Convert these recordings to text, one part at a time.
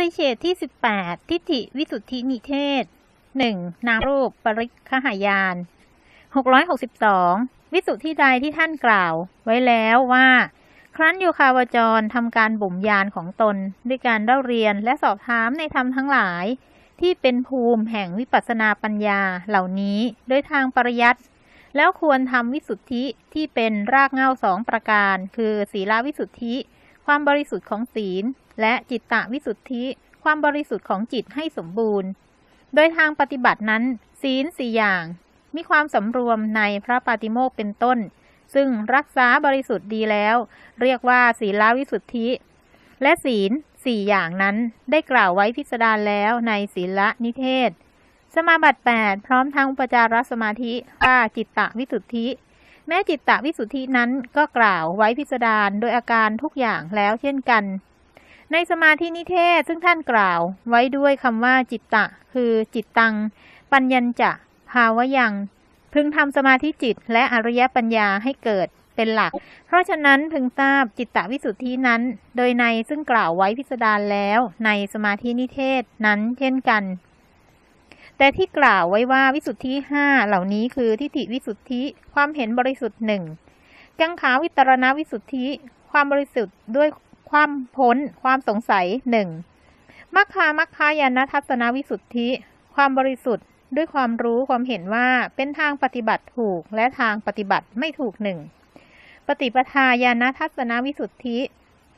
ริเฉดที่ 18 ทิฏฐิวิสุทธินิเทศ 1. นามรูปปริคหายาน 662 วิสุทธิใดที่ท่านกล่าว ไว้แล้วว่า ครั้นโยคาวจรทำการบ่มยานของตน ด้วยการเล่าเรียนและสอบถามในธรรมทั้งหลาย ที่เป็นภูมิแห่งวิปัสสนาปัญญาเหล่านี้ โดยทางปริยัติแล้วควรทำวิสุทธิที่เป็นรากเหง้าสองประการ คือ ศีลวิสุทธิ ความบริสุทธิ์ของศีล และจิตตวิสุทธิความบริสุทธิ์ของจิตให้สมบูรณ์ โดยทางปฏิบัตินั้น ศีลสี่อย่าง มีความสำรวมในพระปาติโมกเป็นต้น ซึ่งรักษาบริสุทธิ์ดีแล้ว เรียกว่าศีลวิสุทธิ และศีลสี่อย่างนั้นได้กล่าวไว้พิสดารแล้วในศีลนิเทศ สมาบัติ 8 พร้อมทั้งอุปจารสมาธิว่าจิตตวิสุทธิ แม้จิตตวิสุทธินั้นก็กล่าวไว้พิสดารโดยอาการทุกอย่างแล้วเช่นกัน ในสมาธินิเทศซึ่งท่านกล่าวไว้ด้วยคำว่าจิตตะ คือจิตตัง ปัญญจะ ภาวะยัง พึงทำสมาธิจิตและอริยปัญญาให้เกิดเป็นหลัก เพราะฉะนั้นพึงทราบจิตตวิสุทธินั้น โดยในซึ่งกล่าวไว้พิสดารแล้วในสมาธินิเทศนั้นเช่นกัน แต่ที่กล่าวไว้ว่าวิสุทธิห้าเหล่านี้คือทิฏฐิวิสุทธิความเห็นบริสุทธิ์หนึ่งกังขาวิตรณวิสุทธิ ความบริสุทธิ์ด้วย ความพ้น ความสงสัยหนึ่งมัคคามัคคายานทัศนวิสุทธิ ความบริสุทธิ์ ด้วยความรู้ความเห็นว่าเป็นทางปฏิบัติถูกและทางปฏิบัติไม่ถูกหนึ่งปฏิปทาญาณทัศนวิสุทธิ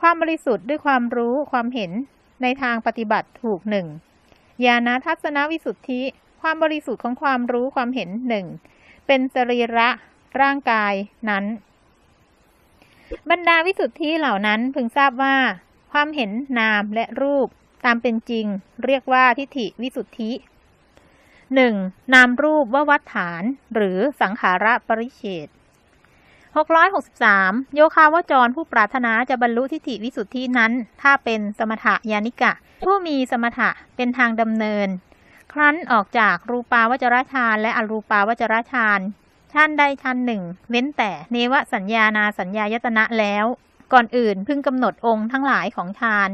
ความบริสุทธิ์ด้วยความรู้ความเห็นในทางปฏิบัติถูกหนึ่งญาณทัศนวิสุทธิ ความบริสุทธิ์ของความรู้ความเห็นหนึ่งเป็นสรีระร่างกายนั้น บรรดาวิสุทธิเหล่านั้นพึงทราบว่า ความเห็นนามและรูปตามเป็นจริง เรียกว่าทิฏฐิวิสุทธิ 1. นามรูปว่าวัฏฐาน หรือสังขาระปริเฉด663 โยคาวจรผู้ปรารถนาจะบรรลุทิฏฐิวิสุทธินั้น ถ้าเป็นสมถยานิกะ ผู้มีสมถะเป็นทางดำเนิน ครั้นออกจากรูปาวจรฌานและอรูปาวจรฌาน ฌานใดฌานหนึ่ง เว้นแต่เนวสัญญานาสัญญายตนะแล้ว ก่อนอื่นพึงกำหนดองค์ทั้งหลายของฌาน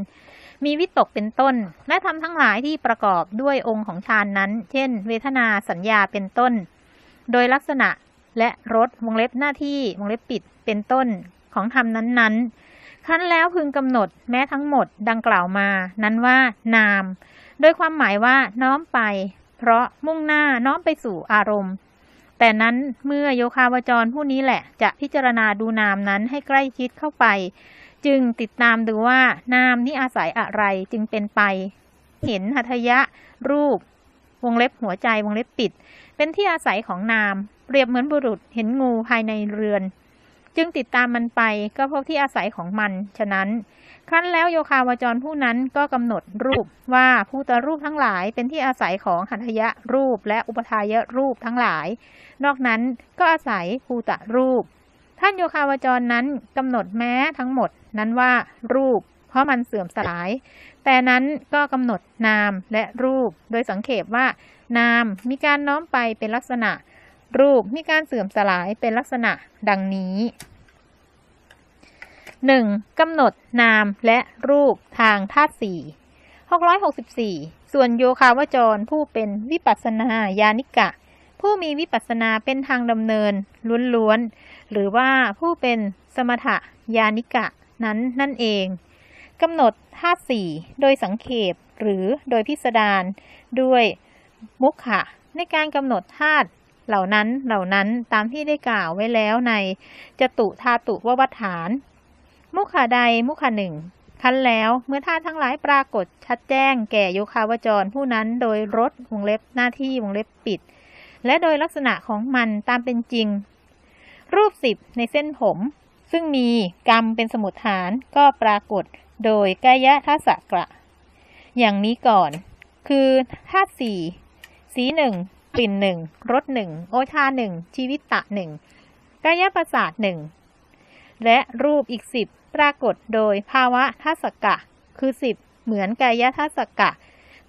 มีวิตกเป็นต้น และทำทั้งหลายที่ประกอบด้วยองค์ของฌานนั้น เช่น เวทนาสัญญาเป็นต้น โดยลักษณะและรสวงเล็บหน้าที่วงเล็บปิดเป็นต้นของธรรมนั้นๆขั้นแล้วพึงกำหนดแม้ทั้งหมดดังกล่าวมา นั้นว่านาม โดยความหมายว่าน้อมไป เพราะมุ่งหน้าน้อมไปสู่อารมณ์ แต่นั้นเมื่อโยคาวจรผู้นี้แหละจะพิจารณาดูนามนั้นให้ใกล้ชิดเข้าไป จึงติดตามดูว่านามนี้อาศัยอะไรจึงเป็นไป เห็นหัตยะ รูป วงเล็บหัวใจวงเล็บปิด เป็นที่อาศัยของนาม เปรียบเหมือนบุรุษเห็นงูภายในเรือน จึงติดตามมันไปก็พบที่อาศัยของมัน ฉะนั้น ครั้นแล้วโยคาวจรผู้นั้นก็กำหนดรูปว่าภูตรูปทั้งหลายเป็นที่อาศัยของหัตถยะรูปและอุปทายะรูปทั้งหลาย นอกนั้นก็อาศัยภูตรูป ท่านโยคาวจรนั้นกำหนดแม้ทั้งหมดนั้นว่ารูป เพราะมันเสื่อมสลาย แต่นั้นก็กำหนดนามและรูป โดยสังเขปว่า นามมีการน้อมไปเป็นลักษณะ รูปมีการเสื่อมสลายเป็นลักษณะดังนี้ 1. กำหนดนามและรูปทางธาตุสี่664 ส่วนโยคาวจรผู้เป็นวิปัสนาญาณิกะ ผู้มีวิปัสนาเป็นทางดำเนินล้วนๆ หรือว่าผู้เป็นสมถะญาณิกะนั้นนั่นเองกำหนดธาตุสี่โดยสังเขปหรือโดยพิสดารด้วยมุขะในการกำหนดธาตุเหล่านั้นเหล่านั้นตามที่ได้กล่าวไว้แล้วในจตุธาตุววัฏฐาน มุขะใดมุขะหนึ่งคันแล้วเมื่อธาทั้งหลายปรากฏชัดแจ้งแก่โยคาวจรผู้นั้นโดยรถวงเล็บหน้าที่วงเล็บปิด และโดยลักษณะของมันตามเป็นจริง รูปสิบในเส้นผม ซึ่งมีกรรมเป็นสมุทฐานก็ปรากฏโดยกายะทัศกะอย่างนี้ก่อน คือธาตุสี่สีหนึ่งกลิ่นหนึ่งรสหนึ่งโอชาหนึ่งชีวิตตะหนึ่งกายะประสาทหนึ่งและรูปอีกสิบ ปรากฏโดยภาวะทัศกะ คือสิบเหมือนกายะทัศกะ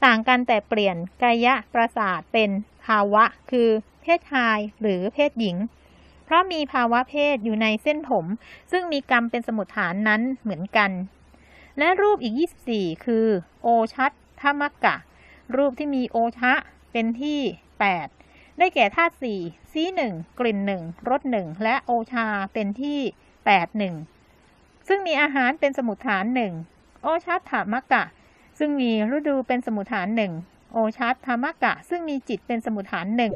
ต่างกันแต่เปลี่ยนกายะประสาทเป็นภาวะ คือเพศชายหรือเพศหญิง เพราะมีภาวะเพศอยู่ในเส้นผม ซึ่งมีกรรมเป็นสมุทฐานนั้นเหมือนกัน และรูปอีก 24 คือ โอชัตทมักกะ รูปที่มีโอชะเป็นที่ 8 ได้แก่ธาตุสี่สีหนึ่งกลิ่นหนึ่งรสหนึ่งและโอชาเป็นที่ 8 1 ซึ่งมีอาหารเป็นสมุทฐานหนึ่งโอชัตถามกะ ซึ่งมีฤดูเป็นสมุทฐานหนึ่งโอชัตธามกะ ซึ่งมีจิตเป็นสมุทฐานหนึ่ง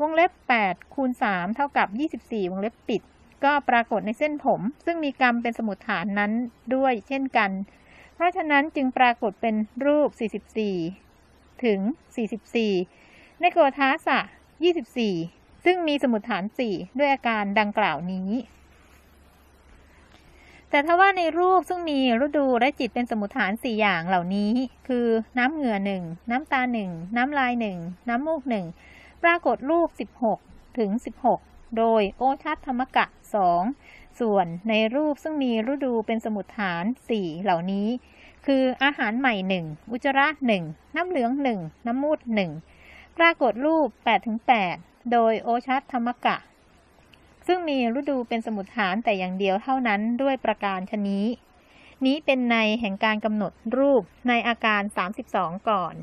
วงเล็บ 8 คูณ 3 เท่ากับ 24 วงเล็บปิด ก็ปรากฏในเส้นผม ซึ่งมีกรรมเป็นสมุทฐานนั้นด้วยเช่นกัน เพราะฉะนั้นจึงปรากฏเป็นรูป 44 ถึง 44 ในโกฏาสะ 24 ซึ่งมีสมุทฐาน 4 ด้วยอาการดังกล่าวนี้ แต่ถ้าว่าในรูปซึ่งมีฤดูและจิตเป็นสมุทฐาน 4 อย่างเหล่านี้ คือน้ำเหงื่อหนึ่งน้ำตาหนึ่งน้ำลายหนึ่งน้ำมูกหนึ่งปรากฏรูป 16 ถึง 16 โดยโอชัตธรรมกะ 2 ส่วนในรูปซึ่งมีฤดูเป็นสมุทฐาน 4 เหล่านี้ คืออาหารใหม่หนึ่งอุจจาระหนึ่งน้ำเหลืองหนึ่งน้ำมูดหนึ่งปรากฏรูป8-8โดยโอชัตธรรมกะ ซึ่งมีฤดูเป็นสมุทฐานแต่อย่างเดียวเท่านั้นด้วยประการชนี้ นี้เป็นในแห่งการกำหนดรูปในอาการ 32 ก่อน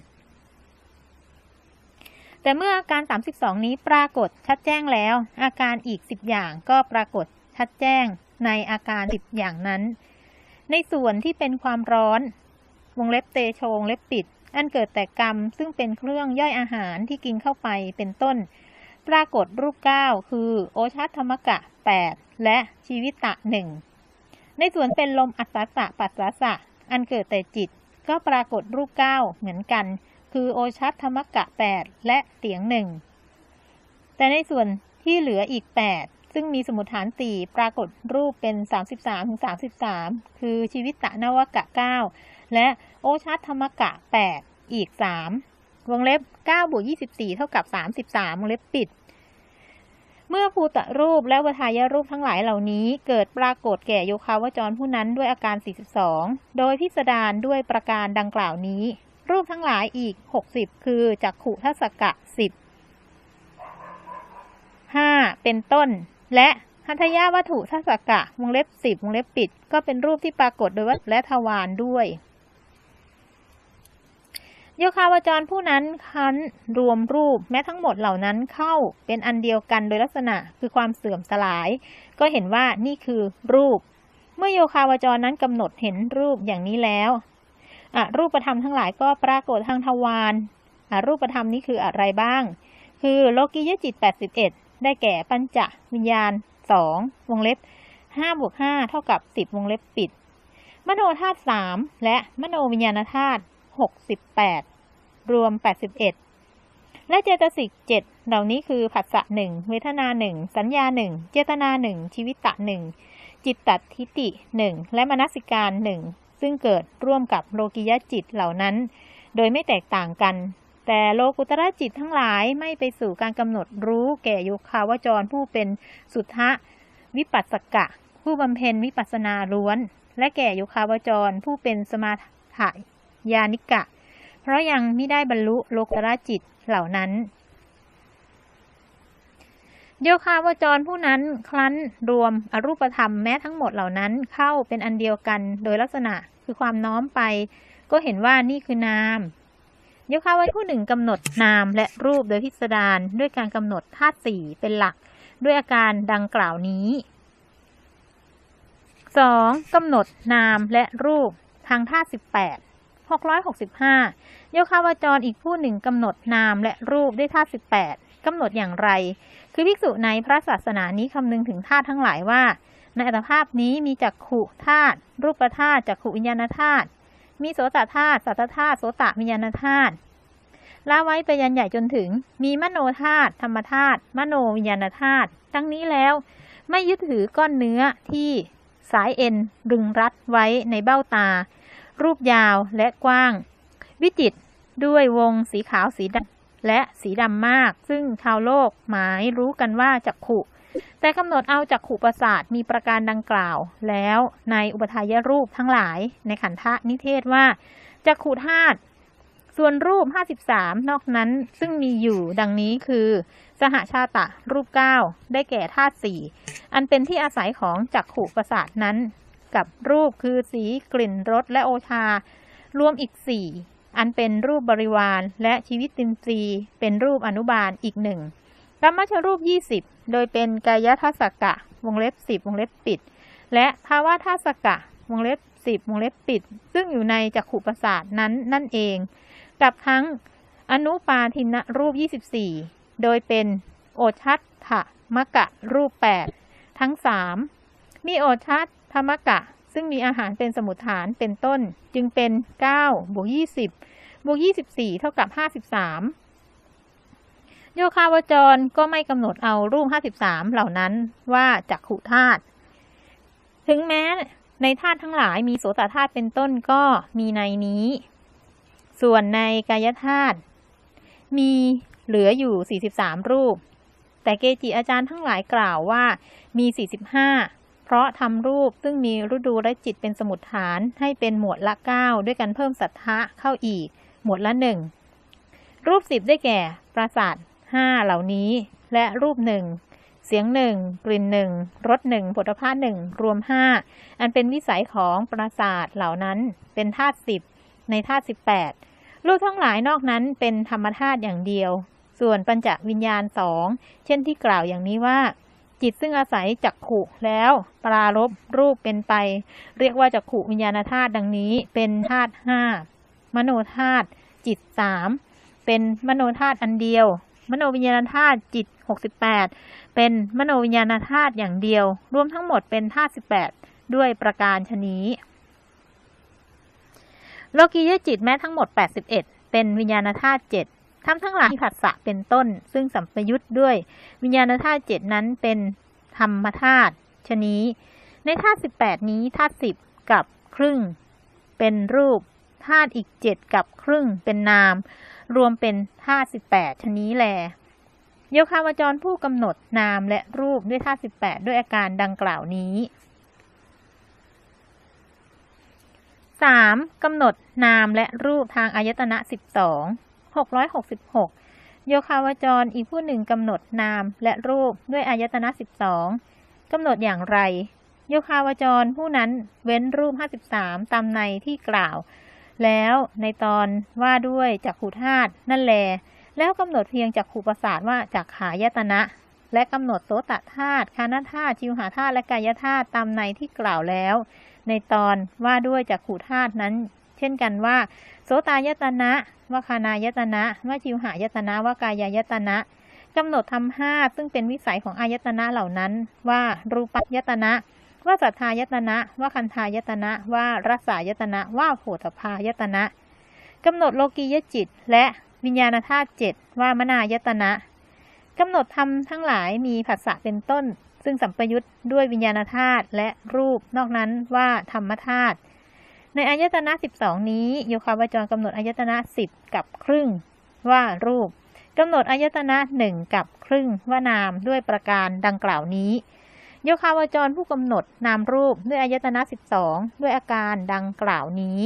แต่เมื่ออาการ 32 นี้ปรากฏชัดแจ้งแล้ว อาการอีก 10 อย่างก็ปรากฏชัดแจ้งในอาการ10อย่างนั้น ในส่วนที่เป็นความร้อน วงเล็บเตโชวงเล็บปิด อันเกิดแต่กรรมซึ่งเป็นเครื่องย่อยอาหารที่กินเข้าไปเป็นต้น ปรากฏรูป 9 คือโอชัตธรรมกะ 8 และชีวิตะหนึ่งในส่วนเป็นลมอัศสะปัสสะสะ อันเกิดแต่จิต ก็ปรากฏรูป 9 เหมือนกัน คือโอชัตธรรมกะ 8 และเสียงหนึ่งแต่ในส่วนที่เหลืออีก 8 ซึ่งมีสมุทฐาน 4 ปรากฏรูปเป็น 33ถึง33 คือชีวิตะนวกะ 9 และโอชัตธรรมกะ 8 อีก 3 วงเล็บ9บวก24 เท่ากับ 33 วงเล็บปิด เมื่อภูตรูปและวทายรูปทั้งหลายเหล่านี้ เกิดปรากฏแก่โยคาวจรผู้นั้นด้วยอาการ 42 โดยพิสดารด้วยประการดังกล่าวนี้ รูปทั้งหลายอีก 60 คือจักขุทัศกะ 10 5 เป็นต้น และหัตถยาวัตถุทัศกะ วงเล็บ 10 วงเล็บปิด ก็เป็นรูปที่ปรากฏโดยวัตและทวารด้วย โยคาวจรผู้นั้นคั้นรวมรูปแม้ทั้งหมดเหล่านั้นเข้าเป็นอันเดียวกันโดยลักษณะคือความเสื่อมสลาย ก็เห็นว่านี่คือรูป เมื่อโยคาวจรนั้นกำหนดเห็นรูปอย่างนี้แล้วรูปธรรมทั้งหลายก็ปรากฏทางทวารรูปธรรมนี้คืออะไรบ้าง คือโลกิยจิต 81 ได้แก่ปัญจวิญญาณ 2 วงเล็บ5บวก5เท่ากับ 10 วงเล็บปิด มโนธาตุ3และมโนวิญญาณธาตุ 68 รวม 81 และเจตสิก7เหล่านี้คือผัสสะหนึ่งเวทนาหนึ่งสัญญาหนึ่งเจตนาหนึ่งชีวิตตะหนึ่งจิตตัดทิฏฐิหนึ่งและมนสิการหนึ่งซึ่งเกิดร่วมกับโลกิยะจิตเหล่านั้น โดยไม่แตกต่างกัน แต่โลกุตระจิตทั้งหลายไม่ไปสู่การกำหนดรู้แก่โยคาวจรผู้เป็นสุทธะวิปัสสกะ ผู้บำเพ็ญวิปัสนาล้วน และแก่โยคาวจรผู้เป็นสมาถ ยานิกะ เพราะยังไม่ได้บรรลุโลกระจิตเหล่านั้น โยคาวจรผู้นั้นครั้นรวมอรูปธรรมแม้ทั้งหมดเหล่านั้นเข้าเป็นอันเดียวกันโดยลักษณะคือความน้อมไป ก็เห็นว่านี่คือนามโยคาวจรผู้หนึ่งกำหนดนามและรูปโดยพิสดารด้วยการกำหนดธาตุสี่เป็นหลัก ด้วยอาการดังกล่าวนี้ 2. กำหนดนามและรูปทางธาตุ18 665 โยคาวจรอีกผู้หนึ่งกำหนดนามและรูปด้วยธาตุ18กำหนดอย่างไร คือภิกษุในพระศาสนานี้คำนึงถึงธาตุทั้งหลายว่า ในอัตภาพนี้มีจักขุธาตุรูปธาตุจักขุวิญญาณธาตุมีโสตธาตุสัตตธาตุโสตวิญญาณธาตุละไว้ไปยันใหญ่จนถึง มีมโนธาตุธรรมธาตุมโนวิญญาณธาตุทั้งนี้แล้ว ไม่ยึดถือก้อนเนื้อที่สายเอ็นดึงรัดไว้ในเบ้าตา รูปยาวและกว้าง วิจิตด้วยวงสีขาวสีดำและสีดำมาก ซึ่งชาวโลกหมายรู้กันว่าจักขุ แต่กำหนดเอาจักขุประสาทมีประการดังกล่าว แล้วในอุปทายรูปทั้งหลายในขันธนิเทศว่าจักขุธาตุส่วนรูป 53 นอกนั้นซึ่งมีอยู่ดังนี้คือ สหชาตะรูป 9 ได้แก่ธาตุ4อันเป็นที่อาศัยของจักขุประสาทนั้น กับรูปคือสีกลิ่นรสและโอชา รวมอีกสี่อันเป็นรูปบริวารและชีวิตตินทรีย์เป็นรูปอนุบาลอีกหนึ่งกรรมชรูป 20 โดยเป็นกายทัศกะ วงเล็บ 10 วงเล็บปิด และภาวะทัศกะ วงเล็บ 10 วงเล็บปิด ซึ่งอยู่ในจักขุประสาทนั้นนั่นเอง กับทั้งอนุปาทินรูป 24 โดยเป็นโอชัตถมะกะรูป 8 ทั้ง 3 มีโอชัต ธรรมกะ ซึ่งมีอาหารเป็นสมุทฐานเป็นต้น จึงเป็น 9 บวก 20 บวก 24 เท่ากับ 53 โยคาวจรก็ไม่กำหนดเอารูป 53 เหล่านั้นว่าจักขุธาตุถึงแม้ในธาตุทั้งหลายมีโสตธาตุเป็นต้นก็มีในนี้ ส่วนในกายธาตุมีเหลืออยู่ 43 รูป แต่เกจิอาจารย์ทั้งหลายกล่าวว่ามี 45 ราะทำรูปซึ่งมีฤดูและจิตเป็นสมุดฐานให้เป็นหมวดละ 9 ด้วยกันเพิ่มสัทธะเข้าอีก หมวดละหนึ่งรูปสิบได้แก่ ปราสาทห้าเหล่านี้ และรูปหนึ่งเสียงหนึ่งกลิ่นหนึ่งรสหนึ่งผลิภัณฑ์หนึ่งรวมห้าอันเป็นวิสัยของปราสาทเหล่านั้นเป็นธาตุสิบในธาตุสิบแปดรูปทั้งหลายนอกนั้นเป็นธรรมธาตุอย่างเดียว ส่วนปัญจวิญญาณสองเช่นที่กล่าวอย่างนี้ว่า จิตซึ่งอาศัยจักขุแล้วปรารบรูปเป็นไป เรียกว่าจักขุวิญญาณธาตุดังนี้ เป็นธาตุห้ามโนธาตุจิตสามเป็นมโนธาตุอันเดียว มโนวิญญาณธาตุจิต 68 เป็นมโนวิญญาณธาตุอย่างเดียว รวมทั้งหมดเป็นธาตุ18 ด้วยประการชนี้ โลกียจิตแม้ทั้งหมด 81 เป็นวิญญาณธาตุ7 ทำทั้งหลายผัสสะเป็นต้น ซึ่งสัมปยุตด้วย วิญญาณธาตุ7นั้นเป็นธรรมธาตุชนี้ ในธาตุ18นี้ธาตุ10กับครึ่ง เป็นรูปธาตุอีก7กับครึ่งเป็นนาม รวมเป็นท่าสิบแปดชนี้แลโยคาวจรผู้กำหนดนามและรูปด้วยท่าสิบแปดด้วยอาการดังกล่าวนี้ 3. กำหนดนามและรูปทางอายตนะ 12 666 โยคาวจรอีกผู้หนึ่งกำหนดนามและรูปด้วยอายตนะ 12 กำหนดอย่างไร โยคาวจรผู้นั้นเว้นรูป 53 ตามในที่กล่าว แล้วในตอนว่าด้วยจักขุธาตุนั่นแล แล้วกำหนดเพียงจักขุประสาทว่าจักขายตนะ และกำหนดโสตธาตุคานธาตุชิวหาธาตุและกายธาตุตามในที่กล่าวแล้ว ในตอนว่าด้วยจักขุธาตุนั้น เช่นกันว่า โสตายตนะว่าคานายตนะว่าชิวหายตนะว่ากายายตนะกำหนดทำห้าซึ่งเป็นวิสัยของอายตนะเหล่านั้น ว่ารูปยตนะ ว่าสัทธายตนะ ว่าคันธายตนะ ว่ารัศายตนะ ว่าโผฏพายตนะกำหนดโลกียจิต และวิญญาณธาตุเจ็ดว่ามนายตนะกำหนดธรรมทั้งหลายมีผัสสะเป็นต้น ซึ่งสัมปยุตด้วยวิญญาณธาตุและรูป นอกนั้นว่าธรรมธาตุ ในอายตนะ 12 นี้โยคาวจรกำหนดอายตนะ 10 กับครึ่งว่ารูปกำหนดอายตนะหนึ่งกับครึ่งว่านามด้วยประการดังกล่าวนี้ โยคาวจรผู้กำหนดนามรูปด้วยอายตนะ 12 ด้วยอาการดังกล่าวนี้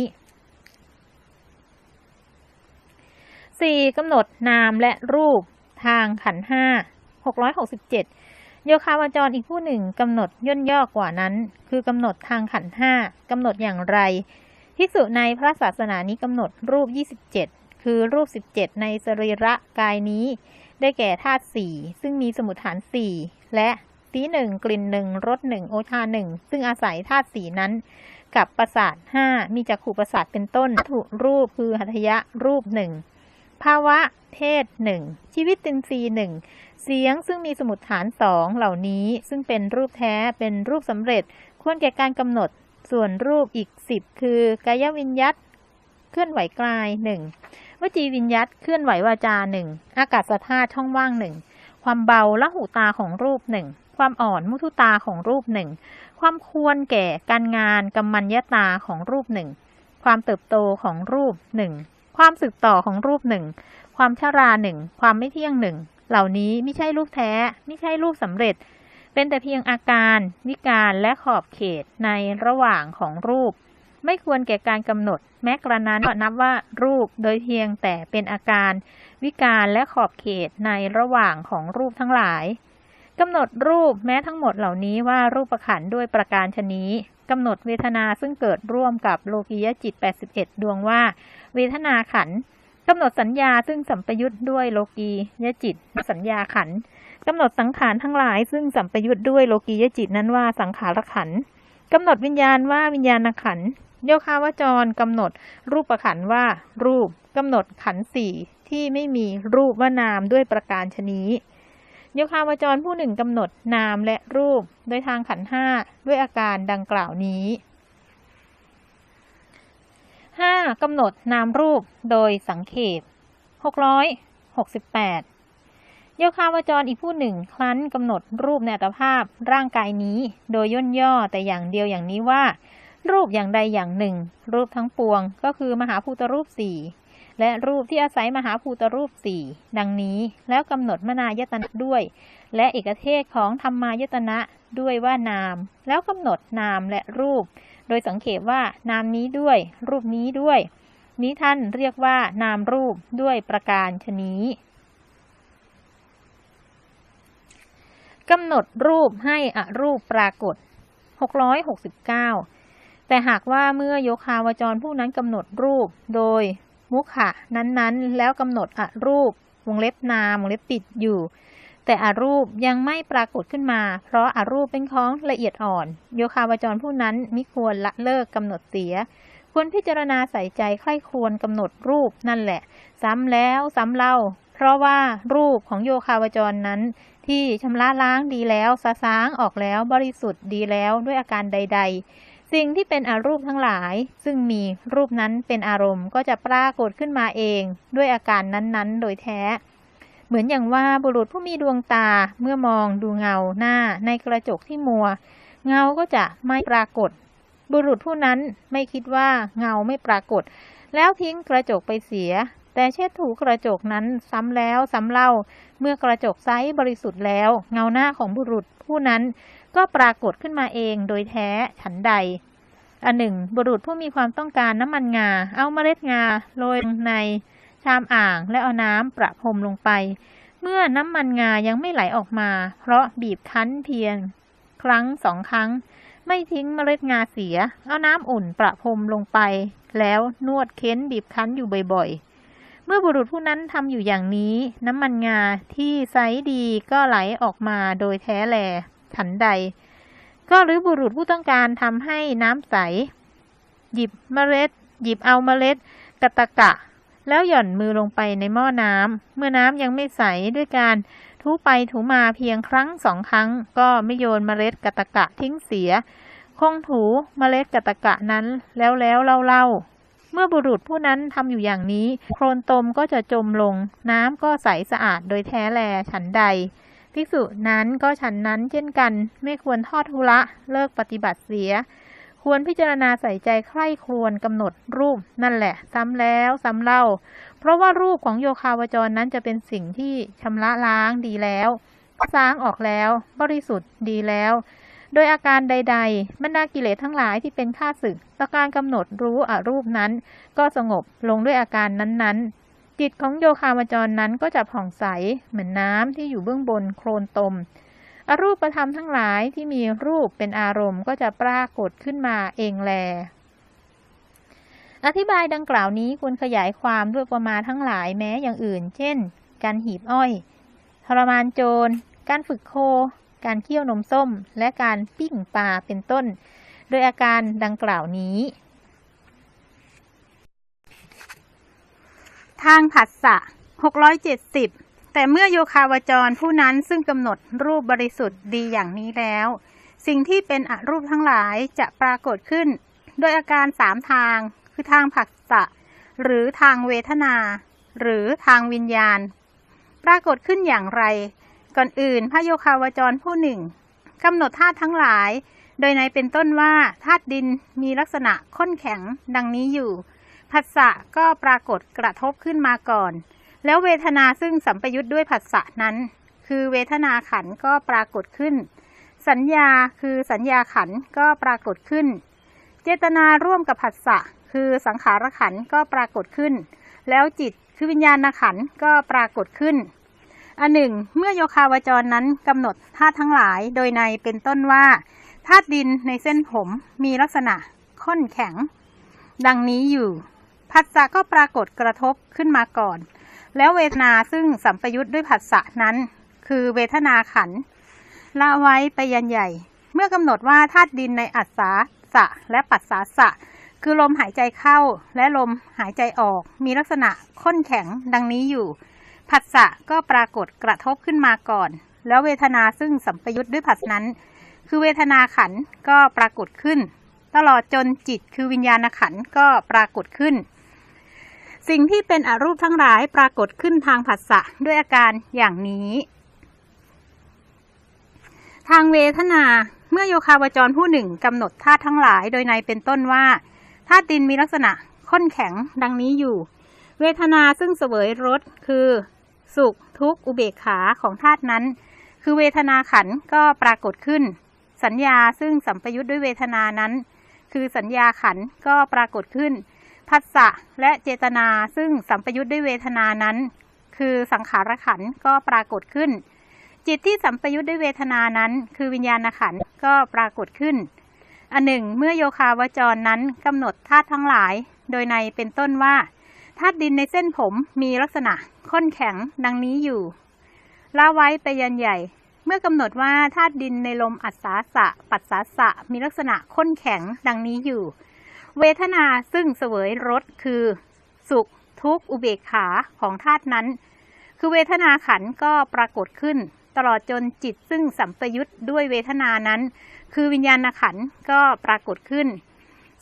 4. กำหนดนามและรูปทางขันห้า667 โยคาวาจรอีกผู้หนึ่งกำหนดย่นย่อกว่านั้น คือกำหนดทางขันห้ากำหนดอย่างไรภิกษุในพระศาสนานี้กำหนดรูป 27 คือรูป 17 ในสรีระกายนี้ ได้แก่ธาตุสี่ซึ่งมีสมุทฐานสี่และสีหนึ่งกลิ่นหนึ่งรสหนึ่งโอชาหนึ่งซึ่งอาศัยธาตุสีนั้น กับประสาทห้ามีจักขู่ประสาทเป็นต้นถูกรูปคือหัตยะรูปหนึ่งภาวะเพศหนึ่งชีวิตตินทรีหนึ่ง เสียงซึ่งมีสมุดฐานสองเหล่านี้ซึ่งเป็นรูปแท้เป็นรูปสำเร็จ ควรแก่การกำหนดส่วนรูปอีกสิบคือกายวิญญัตเคลื่อนไหวกลายหนึ่งวจีวิญญัตเคลื่อนไหววาจาหนึ่งอากาศธาตุช่องว่างหนึ่งความเบาละหูตาของรูปหนึ่งความอ่อนมุทุตาของรูปหนึ่งความควรแก่การงานกำมันยตาของรูปหนึ่งความเติบโตของรูปหนึ่งความสึกต่อของรูปหนึ่งความชราหนึ่งความไม่เที่ยงหนึ่ง เหล่านี้ไม่ใช่รูปแท้ ไม่ใช่รูปสำเร็จ เป็นแต่เพียงอาการวิการและขอบเขตในระหว่างของรูป ไม่ควรแก่การกำหนด แม้กระนั้นก็นับว่ารูปโดยเพียงแต่เป็นอาการ วิการและขอบเขตในระหว่างของรูปทั้งหลายกำหนดรูปแม้ทั้งหมดเหล่านี้ว่ารูปประขันด้วยประการชนี้กำหนดเวทนาซึ่งเกิดร่วมกับโลกียจิต 81 ดวงว่า เวทนาขันธ์ กำหนดสัญญาซึ่งสัมปยุทธ์ด้วยโลกียจิตสัญญาขันกำหนดสังขารทั้งหลาย ซึ่งสัมปยุทธ์ด้วยโลกียจิตนั้นว่าสังขารขันกำหนดวิญญาณว่าวิญญาณขันโยคาวจรกำหนดรูปขันว่ารูปกำหนดขันสี่ที่ไม่มีรูปว่านามด้วยประการชนี้ โยคาวจรผู้หนึ่งกำหนดนามและรูปโดยทางขันห้าด้วยอาการดังกล่าวนี้ 5. กำหนดนามรูปโดยสังเขป668 โยคาวจรอีกผู้หนึ่งครั้นกำหนดรูปในอัตภาพร่างกายนี้ โดยย่นย่อแต่อย่างเดียวอย่างนี้ว่า รูปอย่างใดอย่างหนึ่ง รูปทั้งปวง ก็คือมหาภูตรูปสี่และรูปที่อาศัยมหาภูตรูปสี่ดังนี้แล้วกำหนดมนายตนะด้วย และเอกเทศของธรรมายตนะด้วยว่านาม แล้วกำหนดนามและรูป โดยสังเขปว่านามนี้ด้วย รูปนี้ด้วย นี้ท่านเรียกว่านามรูปด้วยประการชนี้ กำหนดรูปให้อรูปปรากฏ 669 แต่หากว่าเมื่อโยคาวจรผู้นั้นกำหนดรูปโดยมุขะนั้นๆ แล้วกำหนดอรูปวงเล็บนามวงเล็บปิดอยู่ แต่อรูปยังไม่ปรากฏขึ้นมา เพราะอารูปเป็นของละเอียดอ่อน โยคาวจรผู้นั้นมิควรละเลิกกำหนดเสีย ควรพิจารณาใส่ใจใคร่ควญกำหนดรูปนั่นแหละ ซ้ำแล้วซ้ำเล่า เพราะว่ารูปของโยคาวจรนั้น ที่ชำระล้างดีแล้วสะสางออกแล้วบริสุทธิ์ดีแล้วด้วยอาการใด ๆสิ่งที่เป็นอารูปทั้งหลาย ซึ่งมีรูปนั้นเป็นอารมณ์ก็จะปรากฏขึ้นมาเอง ด้วยอาการนั้นๆ โดยแท้ เหมือนอย่างว่าบุรุษผู้มีดวงตาเมื่อมองดูเงาหน้าในกระจกที่มัว เงาก็จะไม่ปรากฏ บุรุษผู้นั้นไม่คิดว่าเงาไม่ปรากฏ แล้วทิ้งกระจกไปเสีย แต่เช็ดถูกระจกนั้นซ้ำแล้วซ้ำเล่า เมื่อกระจกไซส์บริสุทธิ์แล้ว เงาหน้าของบุรุษผู้นั้นก็ปรากฏขึ้นมาเองโดยแท้ฉันใดอันหนึ่งบุรุษผู้มีความต้องการน้ำมันงา เอาเมล็ดงาโรยในามอ่างและเอาน้ำประพรมลงไป เมื่อน้ำมันงายังไม่ไหลออกมา เพราะบีบคั้นเพียง ครั้งสองครั้ง ไม่ทิ้งเมล็ดงาเสีย เอาน้ำอุ่นประพรมลงไป แล้วนวดเค้นบีบคั้นอยู่บ่อยๆ เมื่อบุรุษผู้นั้นทำอยู่อย่างนี้ น้ำมันงาที่ไซดีก็ไหลออกมาโดยแท้แลฉันใด ก็หรือบุรุษผู้ต้องการทำให้น้ำใส หยิบเมล็ด หยิบเอาเมล็ดกะตะกะ แล้วหย่อนมือลงไปในหม้อน้ำเมื่อน้ำยังไม่ใสด้วยการถูไปถูมาเพียงครั้งสองครั้ง ก็ไม่โยนเมล็ดกะตะกะทิ้งเสีย คงถูเมล็ดกะตะกะนั้นแล้วแล้วเล่าเล่าเมื่อบุรุษผู้นั้นทำอยู่อย่างนี้ โคลนตมก็จะจมลง น้ำก็ใสสะอาดโดยแท้แลฉันใดภิกษุนั้นก็ฉันนั้นเช่นกัน ไม่ควรทอดทุระเลิกปฏิบัติเสีย ควรพิจารณาใส่ใจใคร่ครวญกำหนดรูปนั่นแหละ ซ้ำแล้วซ้ำเล่า เพราะว่ารูปของโยคาวจรนั้นจะเป็นสิ่งที่ชำระล้างดีแล้วล้างออกแล้ว บริสุทธิ์ดีแล้ว โดยอาการใดๆบรรดากิเลสทั้งหลายที่เป็นข้าศึกต่อการกำหนดรู้อรูปนั้น ก็สงบลงด้วยอาการนั้นๆ จิตของโยคาวจรนั้นก็จะผ่องใสเหมือนน้ำที่อยู่เบื้องบนโคลนตม อรูปธรรมทั้งหลายที่มีรูปเป็นอารมณ์ก็จะปรากฏขึ้นมาเองแล อธิบายดังกล่าวนี้ควรขยายความด้วยประมาณทั้งหลายแม้อย่างอื่น เช่น การหีบอ้อย ทรมานโจร การฝึกโค การเคี่ยวนมส้ม และการปิ้งปลาเป็นต้น โดยอาการดังกล่าวนี้ ทางผัสสะ670 แต่เมื่อโยคาวจรผู้นั้นซึ่งกำหนดรูปบริสุทธิ์ดีอย่างนี้แล้ว สิ่งที่เป็นอรูปทั้งหลายจะปรากฏขึ้น โดยอาการสามทาง คือทางผัสสะหรือทางเวทนา หรือทางวิญญาณ ปรากฏขึ้นอย่างไร ก่อนอื่นพระโยคาวจรผู้หนึ่งกำหนดธาตุทั้งหลาย โดยในเป็นต้นว่าธาตุดินมีลักษณะข้นแข็งดังนี้อยู่ผัสสะก็ปรากฏกระทบขึ้นมาก่อน แล้วเวทนาซึ่งสัมปยุทธ์ด้วยผัสสะนั้น คือเวทนาขันก็ปรากฏขึ้น สัญญาคือสัญญาขันก็ปรากฏขึ้น เจตนาร่วมกับผัสสะคือสังขารขันก็ปรากฏขึ้น แล้วจิตคือวิญญาณขันก็ปรากฏขึ้น อันหนึ่ง เมื่อโยคาวจรนั้นกำหนดธาตุทั้งหลายโดยในเป็นต้นว่าธาตุดินในเส้นผมมีลักษณะข้นแข็ง ดังนี้อยู่ผัสสะก็ปรากฏกระทบขึ้นมาก่อน แล้วเวทนาซึ่งสัมปยุทธ์ด้วยผัสสะนั้น คือเวทนาขันละไว้ไปยันใหญ่ เมื่อกำหนดว่าธาตุดินในอัศสาสะและปัสสาสะ คือลมหายใจเข้าและลมหายใจออก มีลักษณะข้นแข็งดังนี้อยู่ผัสสะก็ปรากฏกระทบขึ้นมาก่อน แล้วเวทนาซึ่งสัมปยุทธ์ด้วยผัสนั้น คือเวทนาขันก็ปรากฏขึ้น ตลอดจนจิตคือวิญญาณขันก็ปรากฏขึ้น สิ่งที่เป็นอรูปทั้งหลายปรากฏขึ้นทางผัสสะด้วยอาการอย่างนี้ ทางเวทนาเมื่อโยคาวจรผู้หนึ่งกำหนดธาตุทั้งหลายโดยในเป็นต้นว่าธาตุดินมีลักษณะข้นแข็งดังนี้อยู่ เวทนาซึ่งเสวยรสคือ สุขทุกข์อุเบกขาของธาตุนั้น คือเวทนาขันก็ปรากฏขึ้น สัญญาซึ่งสัมปยุทธ์ด้วยเวทนานั้น คือสัญญาขันก็ปรากฏขึ้น ผัสสะและเจตนาซึ่งสัมปยุทธ์ด้วยเวทนานั้น คือสังขารขันก็ปรากฏขึ้น จิตที่สัมปยุทธ์ด้วยเวทนานั้น คือวิญญาณขันก็ปรากฏขึ้น อันหนึ่ง เมื่อโยคาวจรนั้นกำหนดธาตุทั้งหลาย โดยในเป็นต้นว่าธาตุดินในเส้นผมมีลักษณะข้นแข็งดังนี้อยู่ละไว้ไปยันใหญ่ เมื่อกำหนดว่าธาตุดินในลมอัศสาสะ ปัสสาสะมีลักษณะข้นแข็งดังนี้อยู่ เวทนาซึ่งเสวยรสคือสุขทุกข์อุเบกขาของธาตุนั้น คือเวทนาขันก็ปรากฏขึ้น ตลอดจนจิตซึ่งสัมปยุทธ์ด้วยเวทนานั้น คือวิญญาณขันก็ปรากฏขึ้น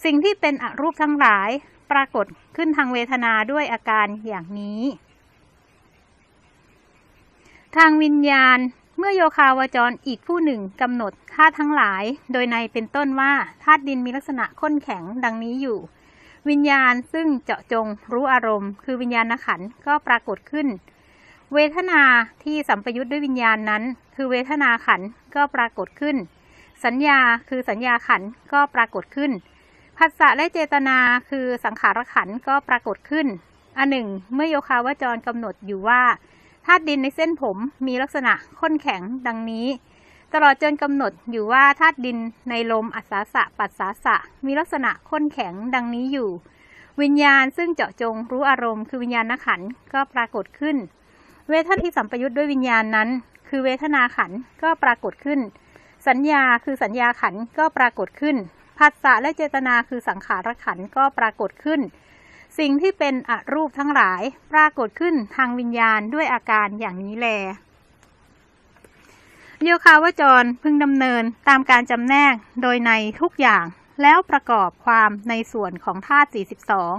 สิ่งที่เป็นอรูปทั้งหลายปรากฏขึ้นทางเวทนาด้วยอาการอย่างนี้ ทางวิญญาณ เมื่อโยคาวจรอีกผู้หนึ่งกำหนดธาตุทั้งหลาย โดยในเป็นต้นว่าธาตุดินมีลักษณะข้นแข็งดังนี้อยู่ วิญญาณซึ่งเจาะจงรู้อารมณ์ คือวิญญาณขันก็ปรากฏขึ้น เวทนาที่สัมปยุทธ์ด้วยวิญญาณนั้น คือเวทนาขันก็ปรากฏขึ้น สัญญาคือสัญญาขันก็ปรากฏขึ้นผัสสะและเจตนาคือสังขารขันก็ปรากฏขึ้น อันหนึ่ง เมื่อโยคาวจรกำหนดอยู่ว่า ธาตุดินในเส้นผมมีลักษณะข้นแข็งดังนี้ ตลอดจนกำหนดอยู่ว่าธาตุดินในลมอัศาสะปัสสาสะ มีลักษณะข้นแข็งดังนี้อยู่ วิญญาณซึ่งเจาะจงรู้อารมณ์คือวิญญาณขันก็ปรากฏขึ้น เวทนาที่สัมปยุทธ์ด้วยวิญญาณนั้น คือเวทนาขันก็ปรากฏขึ้น สัญญาคือสัญญาขันก็ปรากฏขึ้นผัสสะและเจตนาคือสังขารขันก็ปรากฏขึ้น สิ่งที่เป็นอรูปทั้งหลายปรากฏขึ้นทางวิญญาณด้วยอาการอย่างนี้แล โยคาวจรพึงดำเนินตามการจำแนกโดยในทุกอย่างแล้วประกอบความในส่วนของธาตุ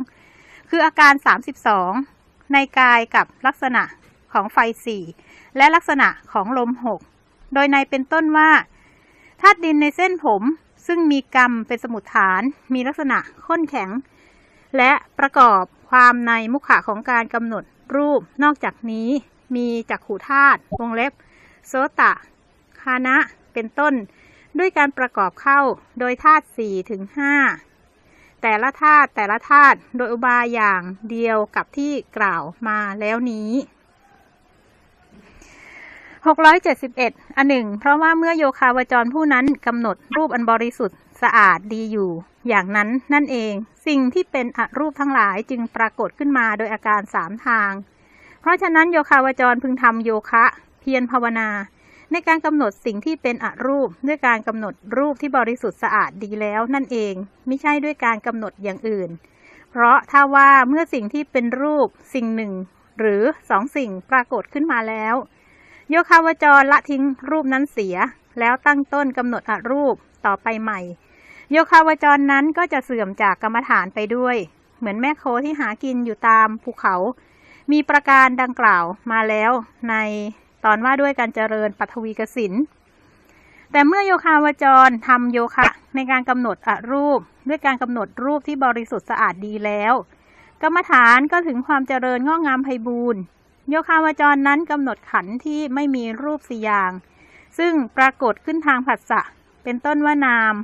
42 คืออาการ 32 ในกายกับลักษณะของไฟสี่และลักษณะของลมหกโดยในเป็นต้นว่าธาตุดินในเส้นผมซึ่งมีกรรมเป็นสมุดฐาน มีลักษณะข้นแข็ง และประกอบความในมุขะของการกำหนดรูป นอกจากนี้มีจักขุธาตุวงเล็บ โสตะ คานะ เป็นต้น ด้วยการประกอบเข้าโดยธาตุสี่ถึงห้าแต่ละธาตุแต่ละธาตุโดยอุบายอย่างเดียวกับที่กล่าวมาแล้วนี้ 671 อันหนึ่งเพราะว่าเมื่อโยคาวจรผู้นั้นกำหนดรูปอันบริสุทธิ์ สะอาดดีอยู่ อย่างนั้นนั่นเอง สิ่งที่เป็นอรูปทั้งหลายจึงปรากฏขึ้นมาโดยอาการสามทาง เพราะฉะนั้นโยคาวจรพึงทำโยคะ เพียรภาวนา ในการกำหนดสิ่งที่เป็นอรูป ด้วยการกำหนดรูปที่บริสุทธิ์สะอาดดีแล้วนั่นเอง ไม่ใช่ด้วยการกำหนดอย่างอื่น เพราะถ้าว่าเมื่อสิ่งที่เป็นรูปสิ่งหนึ่ง หรือสองสิ่งปรากฏขึ้นมาแล้ว โยคาวจรละทิ้งรูปนั้นเสีย แล้วตั้งต้นกำหนดอรูปต่อไปใหม่ โยคาวจรนั้นก็จะเสื่อมจากกรรมฐานไปด้วย เหมือนแม่โคที่หากินอยู่ตามภูเขา มีประการดังกล่าวมาแล้วในตอนว่าด้วยการเจริญปัทวีกสินแต่เมื่อโยคาวจรทำโยคะในการกำหนดอรูป ด้วยการกำหนดรูปที่บริสุทธิ์สะอาดดีแล้ว กรรมฐานก็ถึงความเจริญงอกงามไพบูรณ์โยคาวจรนั้นกำหนดขันที่ไม่มีรูปสี่อย่าง ซึ่งปรากฏขึ้นทางผัสสะเป็นต้นว่านาม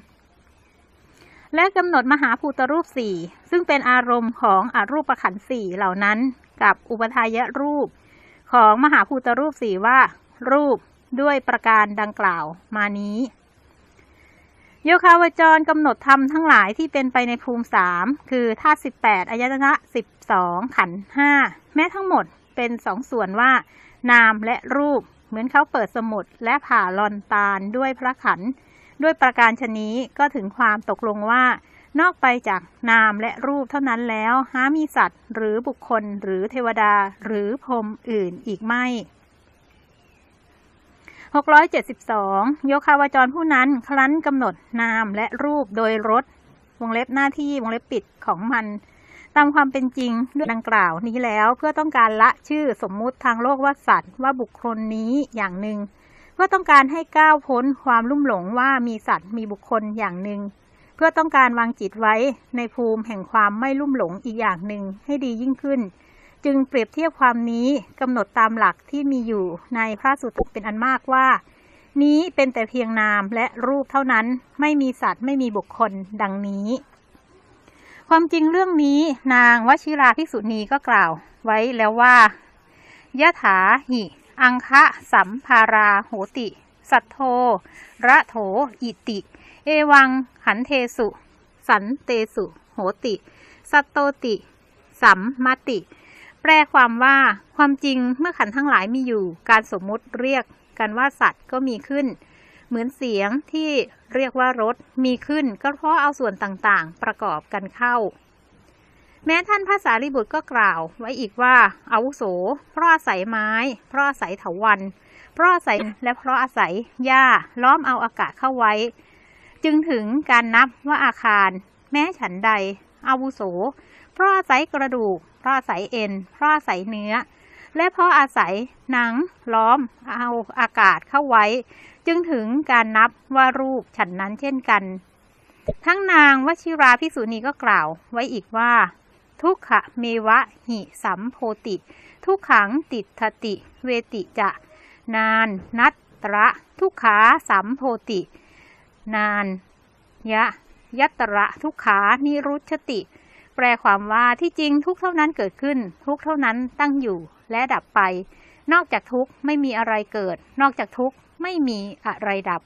และกำหนดมหาภูตรูปสี่ซึ่งเป็นอารมณ์ของอรูปขันสี่เหล่านั้น กับอุปทายรูป ของมหาภูตรูปสี่ว่า รูปด้วยประการดังกล่าวมานี้ โยคาวจรกำหนดธรรมทั้งหลายที่เป็นไปในภูมิสามคือธาตุสิบแปดอายตนะสิบสองขันห้าแม้ทั้งหมดเป็นสองส่วนว่า นามและรูปเหมือนเขาเปิดสมุดและผ่าลอนตาลด้วยพระขันธ์ ด้วยประการชนี้ก็ถึงความตกลงว่า นอกไปจากนามและรูปเท่านั้นแล้วหามีสัตว์ หรือบุคคลหรือเทวดาหรือพรมอื่นอีกไม่ 672 โยคาวจรผู้นั้นครั้นกำหนดนามและรูปโดยรถวงเล็บหน้าที่วงเล็บปิดของมันตามความเป็นจริงด้วยดังกล่าวนี้แล้วเพื่อต้องการละชื่อสมมุติทางโลกว่าสัตว์ว่าบุคคลนี้อย่างหนึ่ง พื่อต้องการให้ก้าวพ้นความลุ่มหลงว่ามีสัตว์มีบุคคลอย่างหนึ่ง เพื่อต้องการวางจิตไว้ในภูมิแห่งความไม่ลุ่มหลงอีกอย่างหนึ่งให้ดียิ่งขึ้น จึงเปรียบเทียบความนี้กำหนดตามหลักที่มีอยู่ในพระสุตตเป็นอันมากว่า นี้เป็นแต่เพียงนามและรูปเท่านั้นไม่มีสัตว์ไม่มีบุคคลดังนี้ ความจริงเรื่องนี้นางวชิราภิกษุณีก็กล่าวไว้แล้วว่ายะถาหิ อังคะสัมภาราโหติ สัทโท ระโถอิติ เอวังขันเทสุ สันเตสุ โหติ สัตโตติ สัมมาติ แปลความว่า ความจริงเมื่อขันทั้งหลายมีอยู่ การสมมุติเรียกกันว่าสัตว์ก็มีขึ้น เหมือนเสียงที่เรียกว่ารถมีขึ้น ก็เพราะเอาส่วนต่างๆ ประกอบกันเข้า แม้ท่านพระสารีบุตรก็กล่าวไว้อีกว่าอาวุโส เพราะอาศัยไม้ เพราะอาศัยเถาวันเพราะอาศัยและเพราะอาศัยหญ้าล้อมเอาอากาศเข้าไว้ จึงถึงการนับว่าอาคาร แม้ฉันใด อาวุโส เพราะอาศัยกระดูก เพราะอาศัยเอ็น เพราะอาศัยเนื้อ และเพราะอาศัยหนัง ล้อมเอาอากาศเข้าไว้ จึงถึงการนับว่ารูปฉันนั้นเช่นกัน ทั้งนางวชิราภิกษุณีก็กล่าวไว้อีกว่า ทุกขะเมวะหิสัมโพติ ทุกขังติดทติ เวติจะ นาน นัตตระทุกขาสัมโพติ นานยะยัตระทุกขานิรุชติ แปลความว่าที่จริงทุกเท่านั้นเกิดขึ้น ทุกเท่านั้นตั้งอยู่และดับไป นอกจากทุกไม่มีอะไรเกิด นอกจากทุกไม่มีอะไรดับ